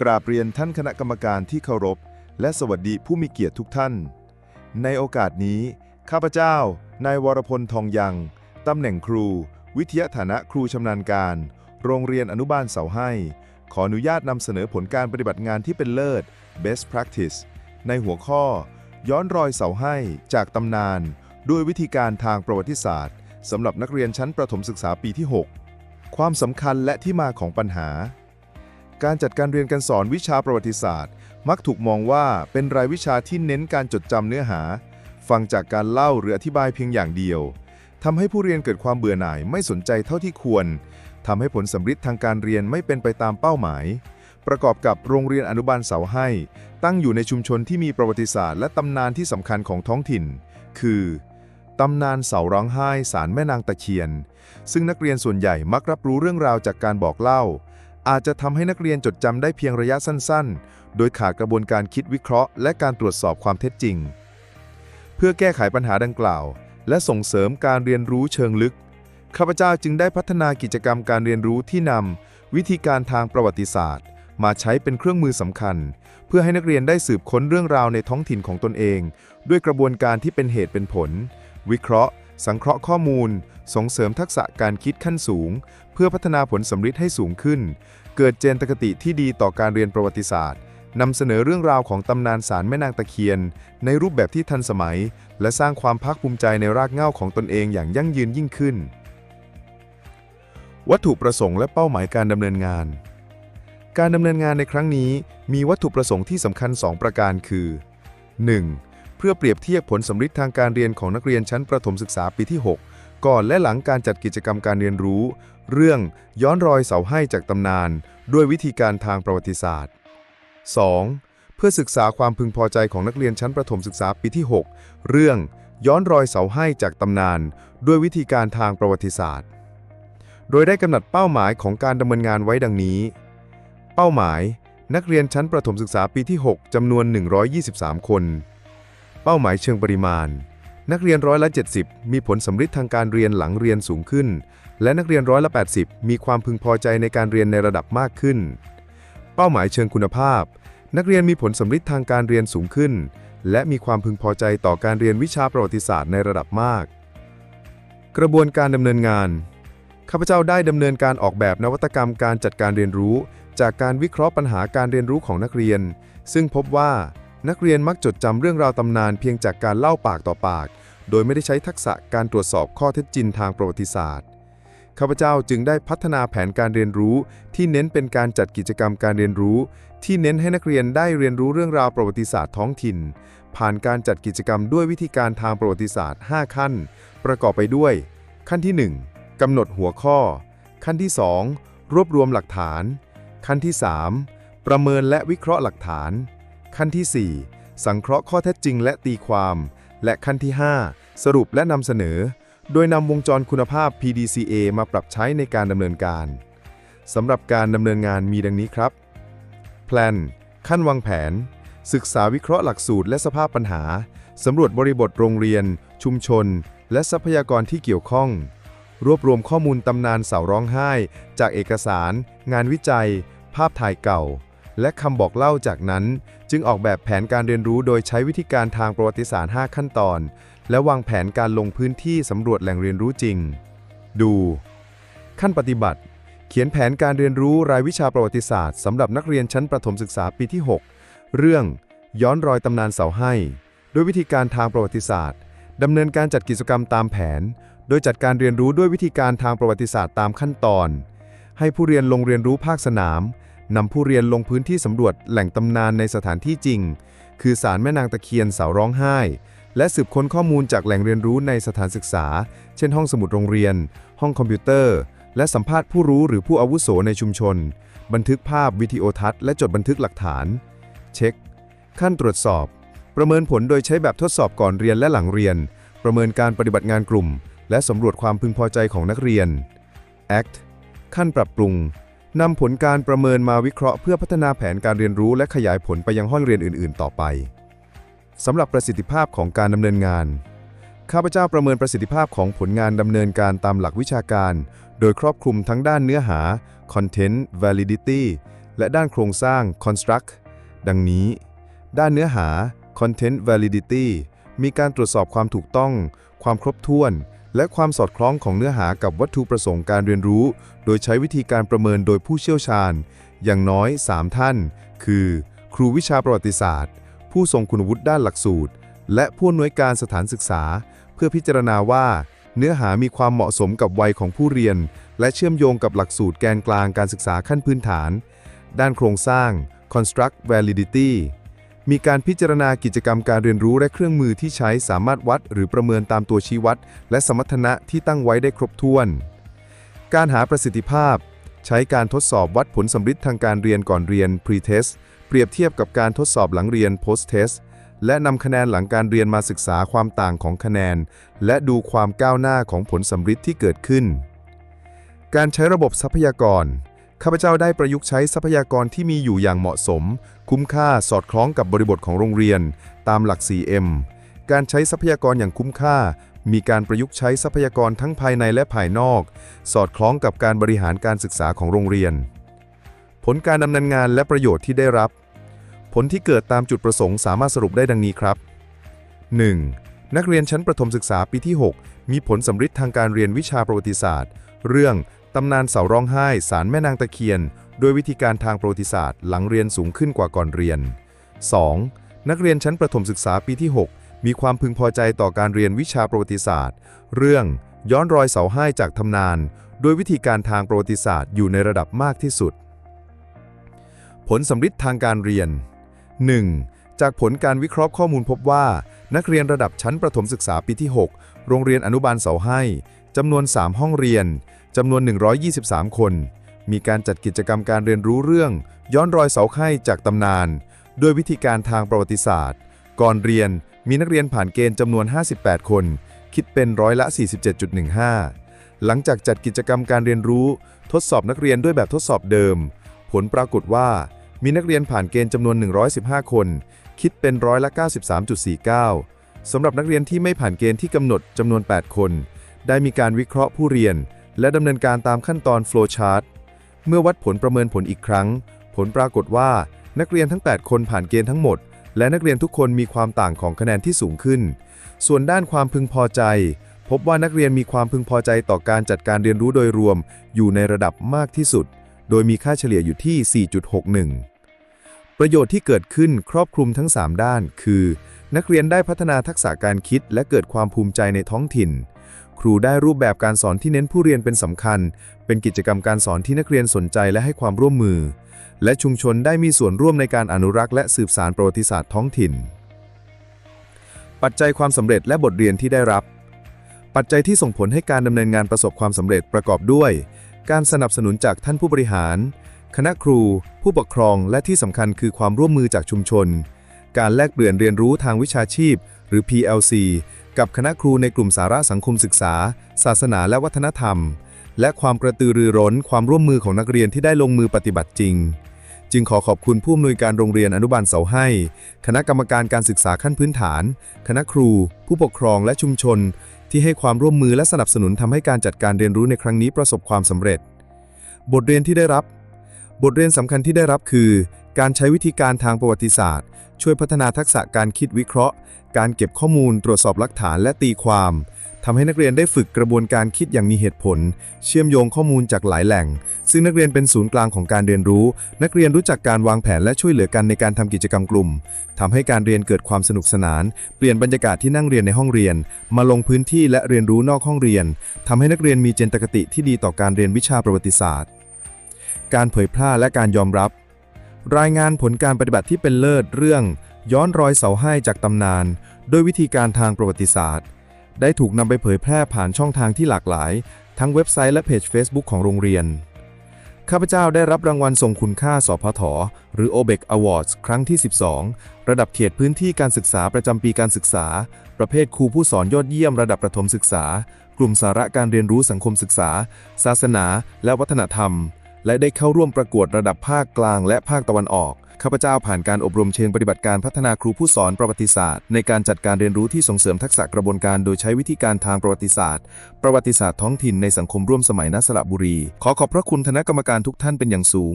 กราบเรียนท่านคณะกรรมการที่เคารพ และสวัสดีผู้มีเกียรติทุกท่าน ในโอกาสนี้ ข้าพเจ้า นายวรพลทองยัง ตำแหน่งครู วิทยาฐานะครูชำนาญการ โรงเรียนอนุบาลเสาให้ ขออนุญาตนำเสนอผลการปฏิบัติงานที่เป็นเลิศ best practice ในหัวข้อ ย้อนรอยเสาให้จากตำนาน ด้วยวิธีการทางประวัติศาสตร์สำหรับนักเรียนชั้นประถมศึกษาปีที่ 6 ความสำคัญและที่มาของปัญหา การจัดการเรียนการสอนวิชาประวัติศาสตร์ มักถูกมองว่าเป็นรายวิชาที่เน้นการจดจำเนื้อหา ฟังจากการเล่าหรืออธิบายเพียงอย่างเดียวทำให้ผู้เรียนเกิดความเบื่อหน่ายไม่สนใจเท่าที่ควรทำให้ผลสำฤทธิ์ทางการเรียนไม่เป็นไปตามเป้าหมาย ประกอบกับโรงเรียนอนุบาลเสาให้ ตั้งอยู่ในชุมชนที่มีประวัติศาสตร์และตำนานที่สำคัญของท้องถิ่น คือตำนานเสาร้องไห้สารแม่นางตะเคียน ซึ่งนักเรียนส่วนใหญ่มักรับรู้เรื่องราวจากการบอกเล่า อาจจะทำให้นักเรียนจดจำได้เพียงระยะสั้นๆ โดยขาดกระบวนการคิดวิเคราะห์ และการตรวจสอบความเท็จจริง เพื่อแก้ไขปัญหาดังกล่าว และส่งเสริมการเรียนรู้เชิงลึก ข้าพเจ้าจึงได้พัฒนากิจกรรมการเรียนรู้ที่นำวิธีการทางประวัติศาสตร์ มาใช้เป็นเครื่องมือสำคัญ เพื่อให้นักเรียนได้สืบค้นเรื่องราวในท้องถิ่นของตนเอง ด้วยกระบวนการที่เป็นเหตุเป็นผล วิเคราะห์ สังเคราะห์ข้อมูลส่งเสริมทักษะการคิดขั้นสูง เพื่อพัฒนาผลสำฤทธิ์ให้สูงขึ้น เกิดเจนตคติที่ดีต่อการเรียนประวัติศาสตร์นำเสนอเรื่องราวของตำนานสารแม่นางตะเคียน ในรูปแบบที่ทันสมัย และสร้างความภาคภูมิใจในรากเหง้าของตนเองอย่างยั่งยืนยิ่งขึ้น วัตถุประสงค์และเป้าหมายการดำเนินงาน การดำเนินงานในครั้งนี้มีวัตถุประสงค์ที่สำคัญ 2 ประการคือ 1. เพื่อเปรียบเทียบผลสำฤทธิ์ทางการเรียนของนักเรียนชั้นประถมศึกษาปีที่ 6 ก่อนและหลังการจัดกิจกรรมการเรียนรู้ เรื่องย้อนรอยเสาให้จากตำนาน ด้วยวิธีการทางประวัติศาสตร์ 2. เพื่อศึกษาความพึงพอใจของนักเรียนชั้นประถมศึกษาปีที่ 6 เรื่องย้อนรอยเสาให้จากตำนาน ด้วยวิธีการทางประวัติศาสตร์ โดยได้กำหนดเป้าหมายของการดำเนินงานไว้ดังนี้ เป้าหมาย นักเรียนชั้นประถมศึกษาปีที่ 6จำนวน 123 คน เป้าหมายเชิงปริมาณ นักเรียนร้อยละ70 มีผลสำฤทธิ์ทางการเรียนหลังเรียนสูงขึ้น และนักเรียนร้อยละ80 มีความพึงพอใจในการเรียนในระดับมากขึ้น เป้าหมายเชิงคุณภาพ นักเรียนมีผลสำฤทธิ์ทางการเรียนสูงขึ้น และมีความพึงพอใจต่อการเรียนวิชาประวัติศาสตร์ในระดับมาก กระบวนการดำเนินงานข้าพเจ้าได้ดำเนินการออกแบบนวัตกรรมการจัดการเรียนรู้ จากการวิเคราะห์ปัญหาการเรียนรู้ของนักเรียน ซึ่งพบว่า นักเรียนมักจดจำเรื่องราวตำนานเพียงจากการเล่าปากต่อปาก โดยไม่ได้ใช้ทักษะการตรวจสอบข้อเท็จจริงทางประวัติศาสตร์ ข้าพเจ้าจึงได้พัฒนาแผนการเรียนรู้ ที่เน้นเป็นการจัดกิจกรรมการเรียนรู้ ที่เน้นให้นักเรียนได้เรียนรู้เรื่องราวประวัติศาสตร์ท้องถิ่น ผ่านการจัดกิจกรรมด้วยวิธีการทางประวัติศาสตร์ 5 ขั้น ประกอบไปด้วย ขั้นที่ 1กำหนดหัวข้อ ขั้นที่ 2 รวบรวมหลักฐาน ขั้นที่ 3 ประเมินและวิเคราะห์หลักฐาน ขั้นที่ 4 สังเคราะห์ข้อเท็จจริงและตีความ และขั้นที่ 5 สรุปและนำเสนอ โดยนำวงจรคุณภาพ PDCA มาปรับใช้ในการดำเนินการสำหรับการดำเนินงานมีดังนี้ครับแพลนขั้นวางแผน ศึกษาวิเคราะห์หลักสูตรและสภาพปัญหา สำรวจบริบทโรงเรียน ชุมชน และทรัพยากรที่เกี่ยวข้อง รวบรวมข้อมูลตำนานเสาร้องไห้ จากเอกสาร งานวิจัย ภาพถ่ายเก่า และคำบอกเล่าจากนั้น จึงออกแบบแผนการเรียนรู้โดยใช้วิธีการทางประวัติศาสตร์ 5 ขั้นตอน และวางแผนการลงพื้นที่สำรวจแหล่งเรียนรู้จริง ดู ขั้นปฏิบัติ เขียนแผนการเรียนรู้รายวิชาประวัติศาสตร์สำหรับนักเรียนชั้นประถมศึกษาปีที่ 6 เรื่อง ย้อนรอยตำนานเสาให้ ด้วยวิธีการทางประวัติศาสตร์ดำเนินการจัดกิจกรรมตามแผน โดยจัดการเรียนรู้ด้วยวิธีการทางประวัติศาสตร์ตามขั้นตอน ให้ผู้เรียนลงเรียนรู้ภาคสนาม นำผู้เรียนลงพื้นที่สำรวจแหล่งตำนานในสถานที่จริง คือศาลแม่นางตะเคียนเสาร้องไห้ และสืบค้นข้อมูลจากแหล่งเรียนรู้ในสถานศึกษา เช่นห้องสมุดโรงเรียน ห้องคอมพิวเตอร์ และสัมภาษณ์ผู้รู้หรือผู้อาวุโสในชุมชน บันทึกภาพวิดีโอทัศน์และจดบันทึกหลักฐาน เช็ค ขั้นตรวจสอบ ประเมินผลโดยใช้แบบทดสอบก่อนเรียนและหลังเรียน ประเมินการปฏิบัติงานกลุ่ม และสำรวจความพึงพอใจของนักเรียน ACT ขั้นปรับปรุง นำผลการประเมินมาวิเคราะห์เพื่อพัฒนาแผนการเรียนรู้และขยายผลไปยังห้องเรียนอื่น ๆ ต่อไปสำหรับประสิทธิภาพของการดำเนินงาน ข้าพเจ้าประเมินประสิทธิภาพของผลงานดำเนินการตามหลักวิชาการ โดยครอบคลุมทั้งด้านเนื้อหา Content Validity และด้านโครงสร้าง construct ดังนี้ ด้านเนื้อหา content validity มีการตรวจสอบความถูกต้อง ความครบถ้วน และความสอดคล้องของเนื้อหากับวัตถุประสงค์การเรียนรู้ โดยใช้วิธีการประเมินโดยผู้เชี่ยวชาญ อย่างน้อย 3 ท่าน คือ ครูวิชาประวัติศาสตร์ ผู้ทรงคุณวุฒิด้านหลักสูตร และผู้อำนวยการสถานศึกษา เพื่อพิจารณาว่า เนื้อหามีความเหมาะสมกับวัยของผู้เรียน และเชื่อมโยงกับหลักสูตรแกนกลางการศึกษาขั้นพื้นฐาน ด้านโครงสร้าง construct validity มีการพิจารณากิจกรรมการเรียนรู้และเครื่องมือที่ใช้สามารถวัดหรือประเมินตามตัวชี้วัด และสมรรถนะที่ตั้งไว้ได้ครบถ้วน การหาประสิทธิภาพ ใช้การทดสอบวัดผลสำฤทธิ์ทางการเรียนก่อนเรียน pre-test เปรียบเทียบกับการทดสอบหลังเรียน post-test และนำคะแนนหลังการเรียนมาศึกษาความต่างของคะแนน และดูความก้าวหน้าของผลสำฤทธิ์ที่เกิดขึ้น การใช้ระบบทรัพยากร ข้าพเจ้าได้ประยุกต์ใช้ทรัพยากรที่มีอยู่อย่างเหมาะสม คุ้มค่าสอดคล้องกับบริบทของโรงเรียน ตามหลัก 4M การใช้ทรัพยากรอย่างคุ้มค่า มีการประยุกต์ใช้ทรัพยากรทั้งภายในและภายนอก สอดคล้องกับการบริหารการศึกษาของโรงเรียน ผลการดำเนินงานและประโยชน์ที่ได้รับ ผลที่เกิดตามจุดประสงค์สามารถสรุปได้ดังนี้ครับ 1. นักเรียนชั้นประถมศึกษาปีที่ 6 มีผลสำฤทธิ์ทางการเรียนวิชาประวัติศาสตร์ เรื่อง ตำนานเสาร้องไห้สารแม่นางตะเคียนโดยวิธีการทางประวัติศาสตร์หลังเรียนสูงขึ้นกว่าก่อนเรียน 2. นักเรียนชั้นประถมศึกษาปีที่ 6 มีความพึงพอใจต่อการเรียนวิชาประวัติศาสตร์ เรื่องย้อนรอยเสาไห้จากตำนานโดยวิธีการทางประวัติศาสตร์อยู่ในระดับมากที่สุด ผลสำฤทธิ์ทางการเรียน 1. จากผลการวิเคราะห์ข้อมูลพบว่า นักเรียนระดับชั้นประถมศึกษาปีที่ 6 โรงเรียนอนุบาลเสาให้จำนวน 3 ห้องเรียน จำนวน 123 คน มีการจัดกิจกรรมการเรียนรู้เรื่อง ย้อนรอยเสาไห้จากตำนาน ด้วยวิธีการทางประวัติศาสตร์ ก่อนเรียนมีนักเรียนผ่านเกณฑ์จำนวน 58 คน คิดเป็นร้อยละ 47.15 หลังจากจัดกิจกรรมการเรียนรู้ ทดสอบนักเรียนด้วยแบบทดสอบเดิม ผลปรากฏว่า มีนักเรียนผ่านเกณฑ์จำนวน 115 คน คิดเป็นร้อยละ 93.49 สำหรับนักเรียนที่ไม่ผ่านเกณฑ์ที่กำหนดจำนวน 8 คน ได้มีการวิเคราะห์ผู้เรียน และดำเนินการตามขั้นตอน flow chart เมื่อวัดผลประเมินผลอีกครั้ง ผลปรากฏว่า นักเรียนทั้ง 8 คนผ่านเกณฑ์ทั้งหมด และนักเรียนทุกคนมีความต่างของคะแนนที่สูงขึ้น ส่วนด้านความพึงพอใจ พบว่านักเรียนมีความพึงพอใจต่อการจัดการเรียนรู้โดยรวม อยู่ในระดับมากที่สุด โดยมีค่าเฉลี่ยอยู่ที่ 4.61ประโยชน์ที่เกิดขึ้นครอบคลุมทั้ง 3 ด้าน คือ นักเรียนได้พัฒนาทักษะการคิดและเกิดความภูมิใจในท้องถิ่น ครูได้รูปแบบการสอนที่เน้นผู้เรียนเป็นสำคัญ เป็นกิจกรรมการสอนที่นักเรียนสนใจและให้ความร่วมมือ และชุมชนได้มีส่วนร่วมในการอนุรักษ์และสืบสานประวัติศาสตร์ท้องถิ่น ปัจจัยความสำเร็จและบทเรียนที่ได้รับ ปัจจัยที่ส่งผลให้การดำเนินงานประสบความสำเร็จประกอบด้วย การสนับสนุนจากท่านผู้บริหาร คณะครู ผู้ปกครองและที่สำคัญคือความร่วมมือจากชุมชน การแลกเปลี่ยนเรียนรู้ทางวิชาชีพ หรือ PLC กับคณะครูในกลุ่มสาระสังคมศึกษา ศาสนาและวัฒนธรรม และความกระตือรือร้นความร่วมมือของนักเรียนที่ได้ลงมือปฏิบัติจริง จึงขอขอบคุณผู้อำนวยการโรงเรียนอนุบาลเสาให้ คณะกรรมการการศึกษาขั้นพื้นฐาน คณะครู ผู้ปกครองและชุมชน ที่ให้ความร่วมมือและสนับสนุนทำให้การจัดการเรียนรู้ในครั้งนี้ประสบความสำเร็จ บทเรียนที่ได้รับบทเรียนสำคัญที่ได้รับคือ การใช้วิธีการทางประวัติศาสตร์ ช่วยพัฒนาทักษะการคิดวิเคราะห์ การเก็บข้อมูล ตรวจสอบหลักฐานและตีความทำให้นักเรียนได้ฝึกกระบวนการคิดอย่างมีเหตุผล เชื่อมโยงข้อมูลจากหลายแหล่ง ซึ่งนักเรียนเป็นศูนย์กลางของการเรียนรู้ นักเรียนรู้จักการวางแผนและช่วยเหลือกันในการทำกิจกรรมกลุ่มทำให้การเรียนเกิดความสนุกสนาน เปลี่ยนบรรยากาศที่นั่งเรียนในห้องเรียน มาลงพื้นที่และเรียนรู้นอกห้องเรียนทำให้นักเรียนมีเจนตคติที่ดีต่อการเรียนวิชาประวัติศาสตร์ การเผยแพร่และการยอมรับ รายงานผลการปฏิบัติที่เป็นเลิศเรื่อง ย้อนรอยเสาให้จากตำนานโดยวิธีการทางประวัติศาสตร์ ได้ถูกนำไปเผยแพร่ผ่านช่องทางที่หลากหลาย ทั้งเว็บไซต์และเพจ Facebook ของโรงเรียน ข้าพเจ้าได้รับรางวัลทรงคุณค่าสพทหรือ OBEC Awards ครั้งที่ 12 ระดับเขตพื้นที่การศึกษาประจำปีการศึกษา ประเภทครูผู้สอนยอดเยี่ยมระดับประถมศึกษา กลุ่มสาระการเรียนรู้สังคมศึกษา ศาสนา และวัฒนธรรม และได้เข้าร่วมประกวดระดับภาคกลางและภาคตะวันออก ข้าพเจ้าผ่านการอบรมเชิงปฏิบัติการพัฒนาครูผู้สอนประวัติศาสตร์ ในการจัดการเรียนรู้ที่ส่งเสริมทักษะกระบวนการโดยใช้วิธีการทางประวัติศาสตร์ ประวัติศาสตร์ท้องถิ่นในสังคมร่วมสมัยนสระบุรี ขอขอบพระคุณคณะกรรมการทุกท่านเป็นอย่างสูง